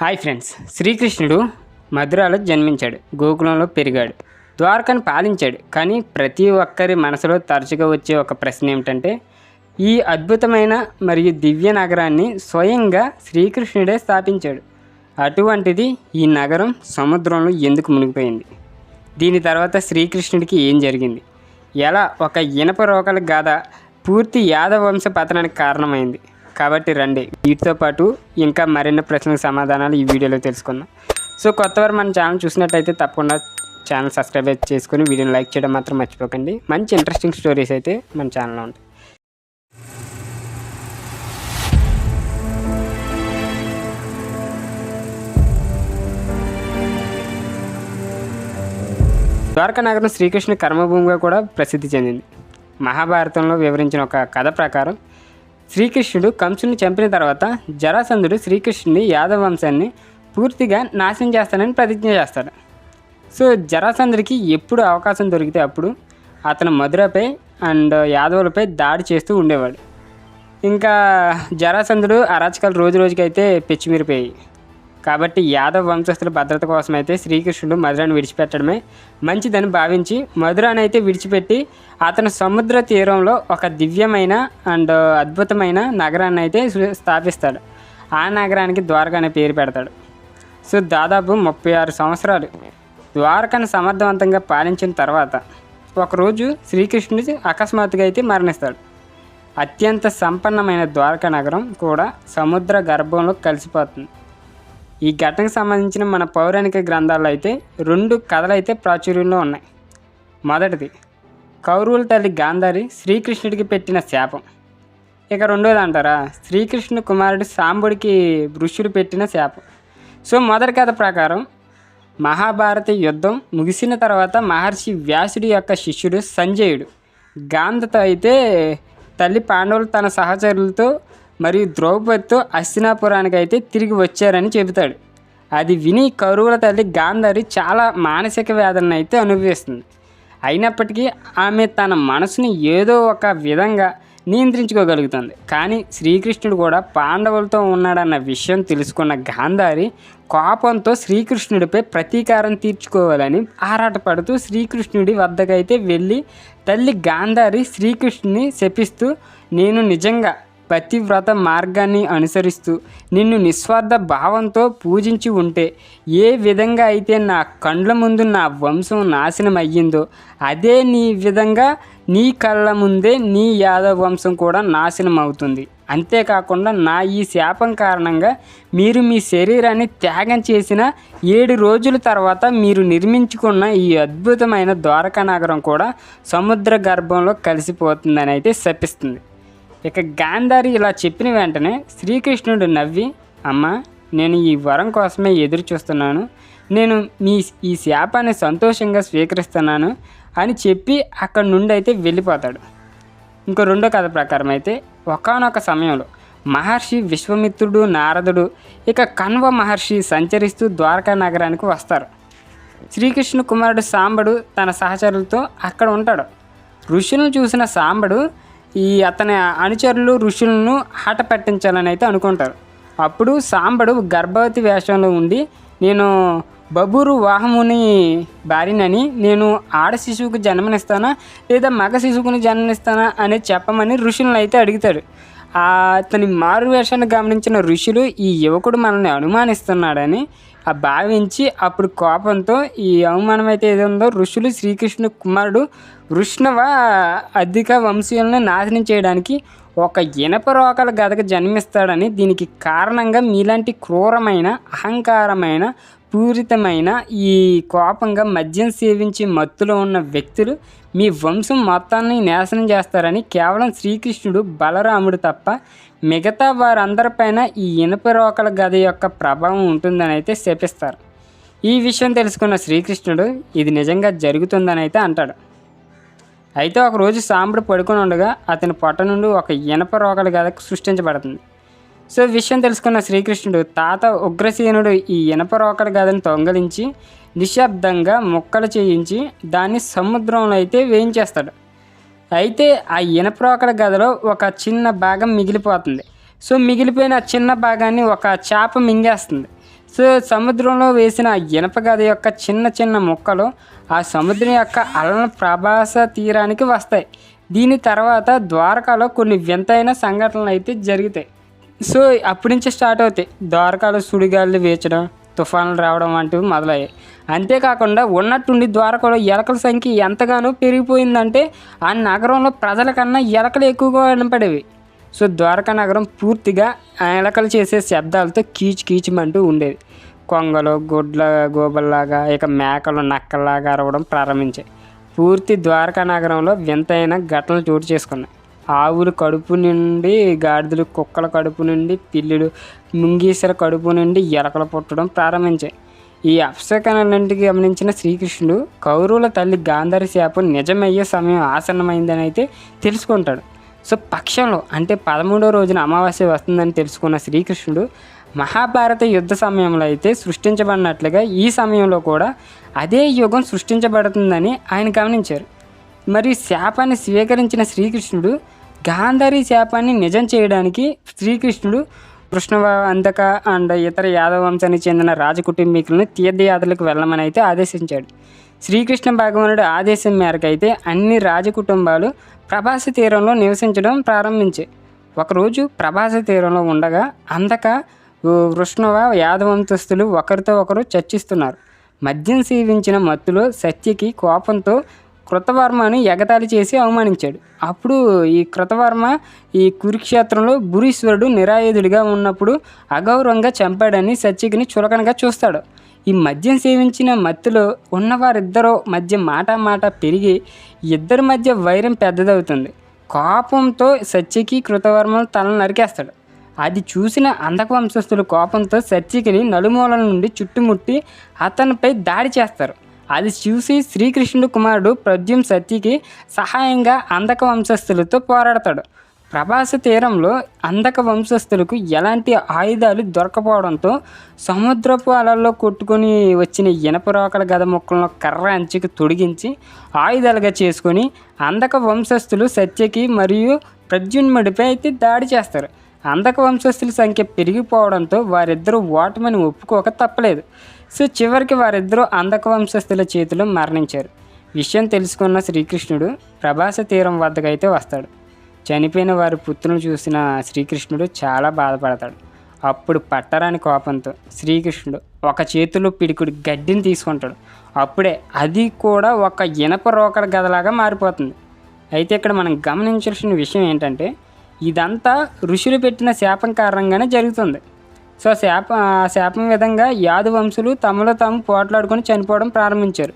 Hi friends శ్రీకృష్ణుడు మధురాలో జన్మించాడు గోకులంలో పెరిగాడు ద్వారకను పాలించాడు. కానీ ప్రతి ఒక్కరి మనసులో తరచుగా వచ్చే ఒక ప్రశ్న ఏమిటంటే ఈ అద్భుతమైన మరియు దివ్య నగరాన్ని స్వయంగా శ్రీకృష్ణుడే స్థాపించాడు. అటువంటిది ఈ నగరం సముద్రంలో ఎందుకు మునిగిపోయింది? దీని తర్వాత శ్రీకృష్ణుడికి ఏం జరిగింది? ఎలా ఒక ఇనప రోకల గాథ పూర్తి యాదవ వంశ పతనానికి కారణమైంది? కాబట్టి రండి. వీటితో పాటు ఇంకా మరిన్ని ప్రశ్నలకు సమాధానాలు ఈ వీడియోలో తెలుసుకుందాం. సో కొత్తవారు మన ఛానల్ చూసినట్టయితే తప్పకుండా ఛానల్ సబ్స్క్రైబ్ చేసుకుని వీడియోని లైక్ చేయడం మాత్రం మర్చిపోకండి. మంచి ఇంట్రెస్టింగ్ స్టోరీస్ అయితే మన ఛానల్లో ఉంటాయి. ద్వారకా నగరం శ్రీకృష్ణ కర్మభూమిగా కూడా ప్రసిద్ధి చెందింది. మహాభారతంలో వివరించిన ఒక కథ ప్రకారం శ్రీకృష్ణుడు కంసుని చంపిన తర్వాత జరాసంధుడు శ్రీకృష్ణుని యాదవ వంశాన్ని పూర్తిగా నాశనం చేస్తానని ప్రతిజ్ఞ చేస్తాడు. సో జరాసంధుడికి ఎప్పుడు అవకాశం దొరికితే అప్పుడు అతను మధురపై అండ్ యాదవులపై దాడి చేస్తూ ఉండేవాడు. ఇంకా జరాసంధుడు అరాచకాలు రోజు రోజుకైతే పెచ్చిమిరిపోయాయి కాబట్టి యాదవ వంశస్థుల భద్రత కోసమైతే శ్రీకృష్ణుడు మధురను విడిచిపెట్టడమే మంచిదని భావించి మధురాన్ని అయితే విడిచిపెట్టి అతను సముద్ర తీరంలో ఒక దివ్యమైన అండ్ అద్భుతమైన నగరాన్ని అయితే స్థాపిస్తాడు. ఆ నగరానికి ద్వారకా అనే పేరు పెడతాడు. సో దాదాపు ముప్పై ఆరు సంవత్సరాలు ద్వారకను సమర్థవంతంగా పాలించిన తర్వాత ఒకరోజు శ్రీకృష్ణుడి అకస్మాత్తుగా అయితే మరణిస్తాడు. అత్యంత సంపన్నమైన ద్వారకా నగరం కూడా సముద్ర గర్భంలో కలిసిపోతుంది. ఈ ఘటనకు సంబంధించిన మన పౌరాణిక గ్రంథాల్లో అయితే రెండు కథలు అయితే ప్రాచుర్యంలో ఉన్నాయి. మొదటిది కౌరవుల తల్లి గాంధారి శ్రీకృష్ణుడికి పెట్టిన శాపం. ఇక రెండోది అంటారా శ్రీకృష్ణ కుమారుడు సాంబుడికి ఋషుడు పెట్టిన శాపం. సో మొదటి కథ ప్రకారం మహాభారత యుద్ధం ముగిసిన తర్వాత మహర్షి వ్యాసుడి యొక్క శిష్యుడు సంజయుడు గాంధతో అయితే తల్లి పాండవులు తన సహచరులతో మరియు ద్రౌపదితో అస్తినాపురానికి అయితే తిరిగి వచ్చారని చెబుతాడు. అది విని కౌరవుల తల్లి గాంధారి చాలా మానసిక వేదనను అయితే అనుభవిస్తుంది. అయినప్పటికీ ఆమె తన మనసుని ఏదో ఒక విధంగా నియంత్రించుకోగలుగుతుంది. కానీ శ్రీకృష్ణుడు కూడా పాండవులతో ఉన్నాడన్న విషయం తెలుసుకున్న గాంధారి కోపంతో శ్రీకృష్ణుడిపై ప్రతీకారం తీర్చుకోవాలని ఆరాటపడుతూ శ్రీకృష్ణుడి వద్దకైతే వెళ్ళి తల్లి గాంధారి శ్రీకృష్ణుని శపిస్తూ నేను నిజంగా పతివ్రత మార్గాన్ని అనుసరిస్తూ నిన్ను నిస్వార్థ భావంతో పూజించి ఉంటే ఏ విధంగా అయితే నా కండ్ల ముందు నా వంశం నాశనం అయ్యిందో అదే నీ విధంగా నీ కళ్ళ ముందే నీ యాదవ వంశం కూడా నాశనం అవుతుంది అంతేకాకుండా నా ఈ శాపం కారణంగా మీరు మీ శరీరాన్ని త్యాగం చేసిన ఏడు రోజుల తర్వాత మీరు నిర్మించుకున్న ఈ అద్భుతమైన ద్వారకా నగరం కూడా సముద్ర గర్భంలో కలిసిపోతుందని అయితే శపిస్తుంది. ఇక గాంధారి ఇలా చెప్పిన వెంటనే శ్రీకృష్ణుడు నవ్వి అమ్మ నేను ఈ వరం కోసమే ఎదురు చూస్తున్నాను. నేను మీ ఈ శాపాన్ని సంతోషంగా స్వీకరిస్తున్నాను అని చెప్పి అక్కడి నుండి అయితే వెళ్ళిపోతాడు. ఇంకో రెండో కథ ప్రకారం అయితే ఒకనొక సమయంలో మహర్షి విశ్వమిత్రుడు నారదుడు ఇక కన్వ మహర్షి సంచరిస్తూ ద్వారకా నగరానికి వస్తారు. శ్రీకృష్ణ కుమారుడు సాంబడు తన సహచరులతో అక్కడ ఉంటాడు. ఋషులను చూసిన సాంబడు ఈ అతని అనుచరులు ఋషులను ఆట పెట్టించాలని అయితే అనుకుంటారు. అప్పుడు సాంబడు గర్భవతి వేషంలో ఉండి నేను బబూరు వాహముని భార్యనని నేను ఆడ శిశువుకు జన్మనిస్తానా లేదా మగ శిశువుకుని జన్మనిస్తానా అని చెప్పమని ఋషులను అయితే అడుగుతాడు. అతని మారు వేషాన్ని గమనించిన ఋషులు ఈ యువకుడు మనల్ని అనుమానిస్తున్నాడని భావించి అప్పుడు కోపంతో ఈ అవమానం అయితే ఏదో ఉందో ఋషులు శ్రీకృష్ణ కుమారుడు వృష్ణవ అధిక వంశీయులను నాశనం చేయడానికి ఒక ఇనప రోకల గదకు జన్మిస్తాడని దీనికి కారణంగా మీలాంటి క్రూరమైన అహంకారమైన పూరితమైన ఈ కోపంగా మద్యం సేవించి మత్తులో ఉన్న వ్యక్తులు మీ వంశం మొత్తాన్ని నాశనం చేస్తారని కేవలం శ్రీకృష్ణుడు బలరాముడు తప్ప మిగతా వారందరిపైన ఈ ఇనప రోకల గద యొక్క ప్రభావం ఉంటుందని అయితే శపిస్తారు. ఈ విషయం తెలుసుకున్న శ్రీకృష్ణుడు ఇది నిజంగా జరుగుతుందని అయితే అంటాడు. అయితే ఒకరోజు సాంబడు పడుకుని ఉండగా అతని పొట్ట నుండి ఒక ఇనప రోకల గద సృష్టించబడుతుంది. సో విషయం తెలుసుకున్న శ్రీకృష్ణుడు తాత ఉగ్రసేనుడు ఈ ఇనప రోకల గదని దొంగలించి నిశ్శబ్దంగా ముక్కలు చేయించి దాన్ని సముద్రంలో అయితే వేయించేస్తాడు. అయితే ఆ ఇనప రోకల గదిలో ఒక చిన్న భాగం మిగిలిపోతుంది. సో మిగిలిపోయిన చిన్న భాగాన్ని ఒక చేప మింగేస్తుంది. సో సముద్రంలో వేసిన ఇనప గద యొక్క చిన్న చిన్న ముక్కలు ఆ సముద్రం యొక్క అలన ప్రభాస తీరానికి వస్తాయి. దీని తర్వాత ద్వారకాలో కొన్ని వింతైన సంఘటనలు అయితే జరుగుతాయి. సో అప్పటి నుంచి స్టార్ట్ అవుతాయి. ద్వారకాలో సుడిగాలు వేచడం తుఫాన్లు రావడం వంటివి మొదలయ్యాయి. అంతేకాకుండా ఉన్నట్టుండి ద్వారకలో ఎలకల సంఖ్య ఎంతగానో పెరిగిపోయిందంటే ఆ నగరంలో ప్రజల కన్నా ఎలకలు ఎక్కువగా వినపడేవి. సో ద్వారకా నగరం పూర్తిగా ఆ ఎలకలు చేసే శబ్దాలతో కీచు కీచమంటూ ఉండేది. కొంగలు గుడ్ల గోబల్లాగా ఇక మేకలు నక్కల్లాగా అరవడం ప్రారంభించాయి. పూర్తి ద్వారకా నగరంలో వింతైన ఘటనలు చోటు చేసుకున్నాయి. ఆవులు కడుపు నుండి గాడిదలు కుక్కల కడుపు నుండి పిల్లులు ముంగీసర కడుపు నుండి ఎలకలు పుట్టడం ప్రారంభించాయి. ఈ అప్సకనాలన్నింటికి గమనించిన శ్రీకృష్ణుడు కౌరవుల తల్లి గాంధారి శాపం నిజమయ్యే సమయం ఆసన్నమైందని అయితే తెలుసుకుంటాడు. సో పక్షంలో అంటే పదమూడో రోజున అమావాస్య వస్తుందని తెలుసుకున్న శ్రీకృష్ణుడు మహాభారత యుద్ధ సమయంలో అయితే సృష్టించబడినట్లుగా ఈ సమయంలో కూడా అదే యుగం సృష్టించబడుతుందని ఆయన గమనించారు. మరియు శాపాన్ని స్వీకరించిన శ్రీకృష్ణుడు గాంధారి శాపాన్ని నిజం చేయడానికి శ్రీకృష్ణుడు కృష్ణవ అంధక అండ్ ఇతర యాదవ వంశానికి చెందిన రాజకుటుంబీకులను తీర్థయాత్రలకు వెళ్ళమని అయితే ఆదేశించాడు. శ్రీకృష్ణ భగవానుడి ఆదేశం మేరకు అయితే అన్ని రాజకుటుంబాలు ప్రభాస తీరంలో నివసించడం ప్రారంభించాయి ఒకరోజు ప్రభాస తీరంలో ఉండగా అందక వృష్ణవ యాదవంతస్తులు ఒకరితో ఒకరు చర్చిస్తున్నారు. మద్యం సేవించిన మత్తులో సత్యకి కోపంతో కృతవర్మను ఎగతాళి చేసి అవమానించాడు. అప్పుడు ఈ కృతవర్మ ఈ కురుక్షేత్రంలో భూరీశ్వరుడు నిరాయుధుడిగా ఉన్నప్పుడు అగౌరవంగా చంపాడని సత్యకిని చులకనగా చూస్తాడు. ఈ మద్యం సేవించిన మత్తులో ఉన్నవారిద్దరూ మధ్య మాట మాట పెరిగి ఇద్దరి మధ్య వైరం పెద్దదవుతుంది. కోపంతో సత్యకి కృతవర్మను తలను నరికేస్తాడు. అది చూసిన అందక వంశస్థులు కోపంతో సత్యకిని నలుమూలల నుండి చుట్టుముట్టి అతనిపై దాడి చేస్తారు. అది చూసి శ్రీకృష్ణుడు కుమారుడు ప్రద్యుమ్ సత్యకి సహాయంగా అందక వంశస్థులతో పోరాడతాడు. ప్రభాస తీరంలో అందక వంశస్థులకు ఎలాంటి ఆయుధాలు దొరకపోవడంతో సముద్రపు అలల్లో కొట్టుకొని వచ్చిన ఇనప రోకల గద ముక్కలను కర్ర అంచుకి తొడిగించి ఆయుధాలుగా చేసుకొని అందక వంశస్థులు సత్యకి మరియు ప్రద్యున్ముడిపై అయితే దాడి చేస్తారు. అందక వంశస్థుల సంఖ్య పెరిగిపోవడంతో వారిద్దరూ ఓటమిని ఒప్పుకోక తప్పలేదు. సో చివరికి వారిద్దరూ అందక వంశస్థుల చేతిలో మరణించారు. విషయం తెలుసుకున్న శ్రీకృష్ణుడు ప్రభాస తీరం వద్దకైతే వస్తాడు. చనిపోయిన వారి పుత్రులను చూసిన శ్రీకృష్ణుడు చాలా బాధపడతాడు. అప్పుడు పట్టరాని కోపంతో శ్రీకృష్ణుడు ఒక చేతిలో పిడికుడు గడ్డిని తీసుకుంటాడు. అప్పుడే అది కూడా ఒక ఇనప రోకడ గదలాగా మారిపోతుంది. అయితే ఇక్కడ మనం గమనించాల్సిన విషయం ఏంటంటే ఇదంతా ఋషులు పెట్టిన శాపం కారణంగానే జరుగుతుంది. సో శాప ఆ శాపం విధంగా యాదు వంశులు తమలో తాము పోట్లాడుకొని చనిపోవడం ప్రారంభించారు.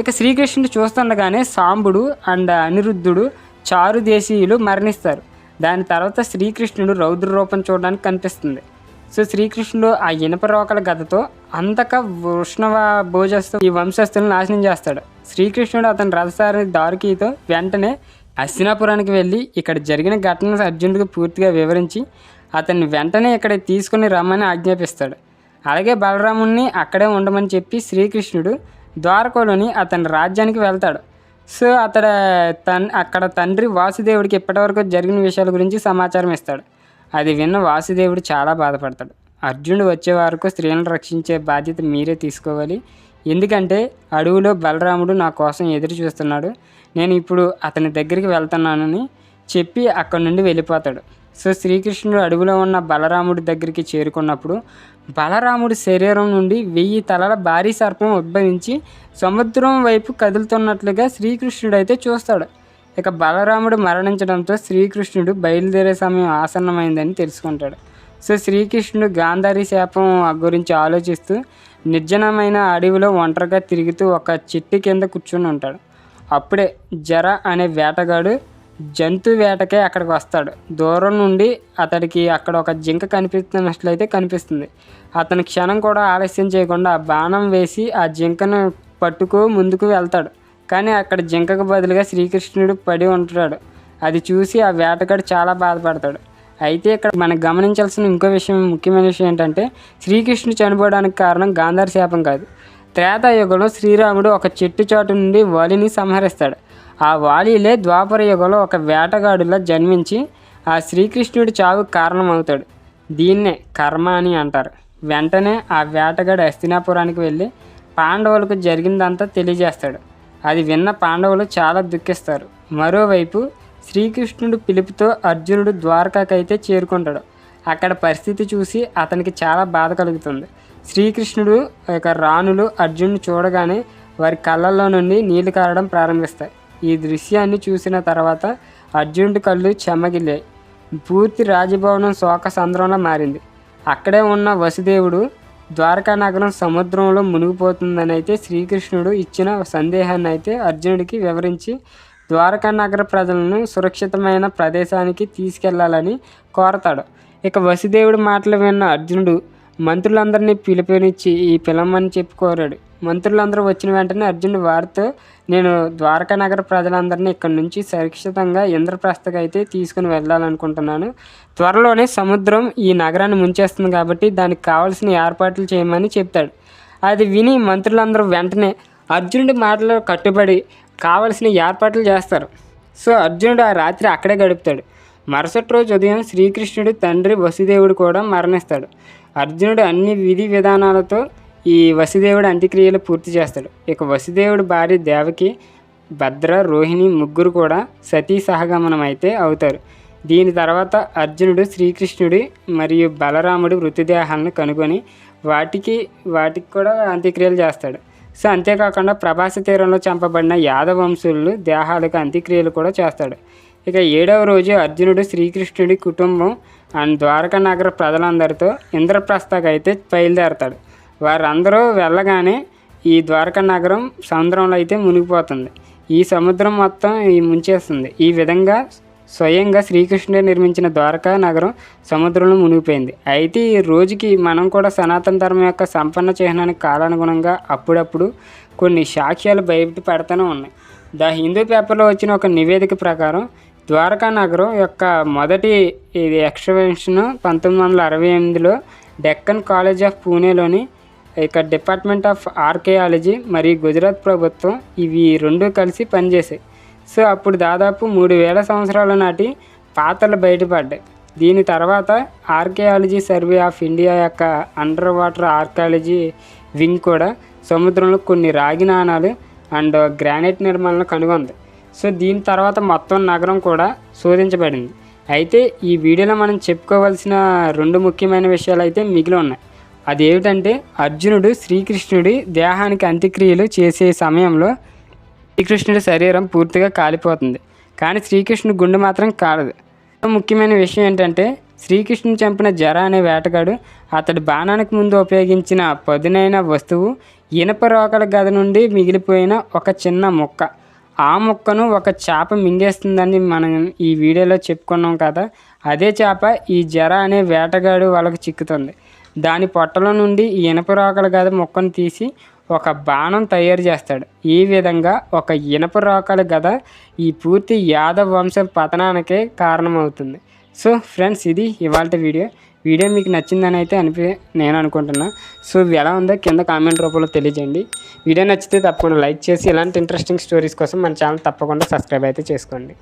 ఇక శ్రీకృష్ణుడు చూస్తుండగానే సాంబుడు అండ్ అనిరుద్ధుడు చారు దేశీయులు మరణిస్తారు. దాని తర్వాత శ్రీకృష్ణుడు రౌద్ర రూపం చూడడానికి కనిపిస్తుంది. సో శ్రీకృష్ణుడు ఆ ఇనప రోకల గదతో అంతక వృష్ణవ భోజస్తు ఈ వంశస్థులను నాశనం చేస్తాడు. శ్రీకృష్ణుడు అతని రథసారి దారుకీతో వెంటనే హస్తినాపురానికి వెళ్ళి ఇక్కడ జరిగిన ఘటనను అర్జునుడికి పూర్తిగా వివరించి అతన్ని వెంటనే ఇక్కడ తీసుకుని రమ్మని ఆజ్ఞాపిస్తాడు. అలాగే బలరాముణ్ణి అక్కడే ఉండమని చెప్పి శ్రీకృష్ణుడు ద్వారకలోని అతని రాజ్యానికి వెళ్తాడు. సో అతడ తన్ అక్కడ తండ్రి వాసుదేవుడికి ఇప్పటివరకు జరిగిన విషయాల గురించి సమాచారం ఇస్తాడు. అది విన్న వాసుదేవుడు చాలా బాధపడతాడు. అర్జునుడు వచ్చే వరకు స్త్రీలను రక్షించే బాధ్యత మీరే తీసుకోవాలి. ఎందుకంటే అడవిలో బలరాముడు నా కోసం ఎదురు చూస్తున్నాడు. నేను ఇప్పుడు అతని దగ్గరికి వెళ్తున్నానని చెప్పి అక్కడి నుండి వెళ్ళిపోతాడు. సో శ్రీకృష్ణుడు అడవిలో ఉన్న బలరాముడి దగ్గరికి చేరుకున్నప్పుడు బలరాముడి శరీరం నుండి వెయ్యి తలల భారీ సర్పం ఉద్భవించి సముద్రం వైపు కదులుతున్నట్లుగా శ్రీకృష్ణుడు అయితే చూస్తాడు. ఇక బలరాముడు మరణించడంతో శ్రీకృష్ణుడు బయలుదేరే సమయం ఆసన్నమైందని తెలుసుకుంటాడు. సో శ్రీకృష్ణుడు గాంధారి శాపం గురించి ఆలోచిస్తూ నిర్జనమైన అడవిలో ఒంటరిగా తిరుగుతూ ఒక చెట్టు కింద కూర్చుని ఉంటాడు. అప్పుడే జర అనే వేటగాడు జంతు వేటకే అక్కడికి వస్తాడు. దూరం నుండి అతడికి అక్కడ ఒక జింక కనిపిస్తున్నట్లయితే కనిపిస్తుంది. అతను క్షణం కూడా ఆలస్యం చేయకుండా ఆ బాణం వేసి ఆ జింకను పట్టుకు ముందుకు వెళ్తాడు. కానీ అక్కడ జింకకు బదులుగా శ్రీకృష్ణుడు పడి ఉంటాడు. అది చూసి ఆ వేటగాడు చాలా బాధపడతాడు. అయితే ఇక్కడ మనం గమనించాల్సిన ఇంకో విషయం ముఖ్యమైన విషయం ఏంటంటే శ్రీకృష్ణుడు చనిపోవడానికి కారణం గాంధార శాపం కాదు. త్రేతాయుగంలో శ్రీరాముడు ఒక చెట్టు చాటు నుండి వలిని సంహరిస్తాడు. ఆ వాలీలే ద్వాపర యుగంలో ఒక వేటగాడులా జన్మించి ఆ శ్రీకృష్ణుడి చావుకు కారణమవుతాడు. దీన్నే కర్మ అని అంటారు. వెంటనే ఆ వేటగాడు హస్తినాపురానికి వెళ్ళి పాండవులకు జరిగిందంతా తెలియజేస్తాడు. అది విన్న పాండవులు చాలా దుఃఖిస్తారు. మరోవైపు శ్రీకృష్ణుడు పిలుపుతో అర్జునుడు ద్వారకాకైతే చేరుకుంటాడు. అక్కడ పరిస్థితి చూసి అతనికి చాలా బాధ కలుగుతుంది. శ్రీకృష్ణుడు యొక్క రాణులు అర్జునుడు చూడగానే వారి కళ్ళల్లో నుండి నీళ్ళు కారడం ప్రారంభిస్తాయి. ఈ దృశ్యాన్ని చూసిన తర్వాత అర్జునుడి కళ్ళు చెమ్మగిల్లాయి పూర్తి రాజభవనం శోక సంద్రంలో మారింది. అక్కడే ఉన్న వసుదేవుడు ద్వారకా నగరం సముద్రంలో మునిగిపోతుందని అయితే శ్రీకృష్ణుడు ఇచ్చిన సందేహాన్ని అయితే అర్జునుడికి వివరించి ద్వారకా నగర ప్రజలను సురక్షితమైన ప్రదేశానికి తీసుకెళ్ళాలని కోరతాడు. ఇక వసుదేవుడి మాటలు విన్న అర్జునుడు మంత్రులందరినీ పిలుపునిచ్చి ఈ పిలమ్మని చెప్పి కోరాడు. మంత్రులందరూ వచ్చిన వెంటనే అర్జునుడు వారితో నేను ద్వారకా నగర ప్రజలందరినీ ఇక్కడి నుంచి సురక్షితంగా ఇంద్రప్రస్థకు అయితే తీసుకుని వెళ్ళాలనుకుంటున్నాను. త్వరలోనే సముద్రం ఈ నగరాన్ని ముంచేస్తుంది కాబట్టి దానికి కావాల్సిన ఏర్పాట్లు చేయమని చెప్తాడు అది విని మంత్రులందరూ వెంటనే అర్జునుడి మాటలు కట్టుబడి కావలసిన ఏర్పాట్లు చేస్తారు. సో అర్జునుడు ఆ రాత్రి అక్కడే గడుపుతాడు. మరుసటి రోజు ఉదయం శ్రీకృష్ణుడి తండ్రి వసుదేవుడు కూడా మరణిస్తాడు. అర్జునుడు అన్ని విధి విధానాలతో ఈ వసుదేవుడు అంత్యక్రియలు పూర్తి చేస్తాడు. ఇక వసుదేవుడు భార్య దేవకి భద్ర రోహిణి ముగ్గురు కూడా సతీ సహగమనం అయితే అవుతారు. దీని తర్వాత అర్జునుడు శ్రీకృష్ణుడి మరియు బలరాముడు మృతదేహాలను కనుగొని వాటికి వాటికి కూడా అంత్యక్రియలు చేస్తాడు. సో అంతేకాకుండా ప్రభాస తీరంలో చంపబడిన యాదవ వంశులు దేహాలకు అంత్యక్రియలు కూడా చేస్తాడు. ఇక ఏడవ రోజు అర్జునుడు శ్రీకృష్ణుడి కుటుంబం అండ్ ద్వారకా నగర ప్రజలందరితో ఇంద్రప్రస్థకు అయితే బయలుదేరతాడు. వారందరూ వెళ్ళగానే ఈ ద్వారకా నగరం సముద్రంలో అయితే మునిగిపోతుంది. ఈ సముద్రం మొత్తం ఈ ముంచేస్తుంది. ఈ విధంగా స్వయంగా శ్రీకృష్ణుడే నిర్మించిన ద్వారకా నగరం సముద్రంలో మునిగిపోయింది. అయితే ఈ రోజుకి మనం కూడా సనాతన ధర్మం యొక్క సంపన్న చిహ్నానికి కాలానుగుణంగా అప్పుడప్పుడు కొన్ని సాక్ష్యాలు బయట పెడతానే ఉన్నాయి. ద హిందూ పేపర్లో వచ్చిన ఒక నివేదిక ప్రకారం ద్వారకా నగరం యొక్క మొదటి ఇది ఎక్స్కవేషన్ పంతొమ్మిది వందల అరవై ఎనిమిదిలో డెక్కన్ కాలేజ్ ఆఫ్ పూణేలోని ఇక డిపార్ట్మెంట్ ఆఫ్ ఆర్కియాలజీ మరియు గుజరాత్ ప్రభుత్వం ఇవి రెండు కలిసి పనిచేసాయి సో అప్పుడు దాదాపు మూడు వేల సంవత్సరాల నాటి పాత్రలు బయటపడ్డాయి. దీని తర్వాత ఆర్కియాలజీ సర్వే ఆఫ్ ఇండియా యొక్క అండర్ వాటర్ ఆర్కియాలజీ వింగ్ కూడా సముద్రంలో కొన్ని రాగి నాణాలు అండ్ గ్రానైట్ నిర్మాణాలను కనుగొంది. సో దీని తర్వాత మొత్తం నగరం కూడా శోధించబడింది. అయితే ఈ వీడియోలో మనం చెప్పుకోవాల్సిన రెండు ముఖ్యమైన విషయాలు అయితే మిగిలి ఉన్నాయి. అదేమిటంటే అర్జునుడు శ్రీకృష్ణుడి దేహానికి అంత్యక్రియలు చేసే సమయంలో శ్రీకృష్ణుడి శరీరం పూర్తిగా కాలిపోతుంది. కానీ శ్రీకృష్ణుడి గుండె మాత్రం కాలదు. ముఖ్యమైన విషయం ఏంటంటే శ్రీకృష్ణుని చంపిన జర అనే వేటగాడు అతడి బాణానికి ముందు ఉపయోగించిన పదునైన వస్తువు ఇనప రోకల గది నుండి మిగిలిపోయిన ఒక చిన్న ముక్క. ఆ ముక్కను ఒక చేప మింగేస్తుందని మనం ఈ వీడియోలో చెప్పుకున్నాం కదా అదే చేప ఈ జర అనే వేటగాడు వాళ్ళకు చిక్కుతుంది. దాని పొట్టలో నుండి ఈ ఇనప రోకలు గద ముక్కను తీసి ఒక బాణం తయారు చేస్తాడు. ఈ విధంగా ఒక ఇనప రోకల గద ఈ పూర్తి యాదవ వంశం పతనానికే కారణమవుతుంది. సో ఫ్రెండ్స్ ఇది ఇవాళ వీడియో. వీడియో మీకు నచ్చిందని అయితే అనిపి నేను అనుకుంటున్నా. సో ఎలా ఉందో కింద కామెంట్ రూపంలో తెలియజేయండి. వీడియో నచ్చితే తప్పకుండా లైక్ చేసి ఇలాంటి ఇంట్రెస్టింగ్ స్టోరీస్ కోసం మన ఛానల్ తప్పకుండా సబ్స్క్రైబ్ అయితే చేసుకోండి.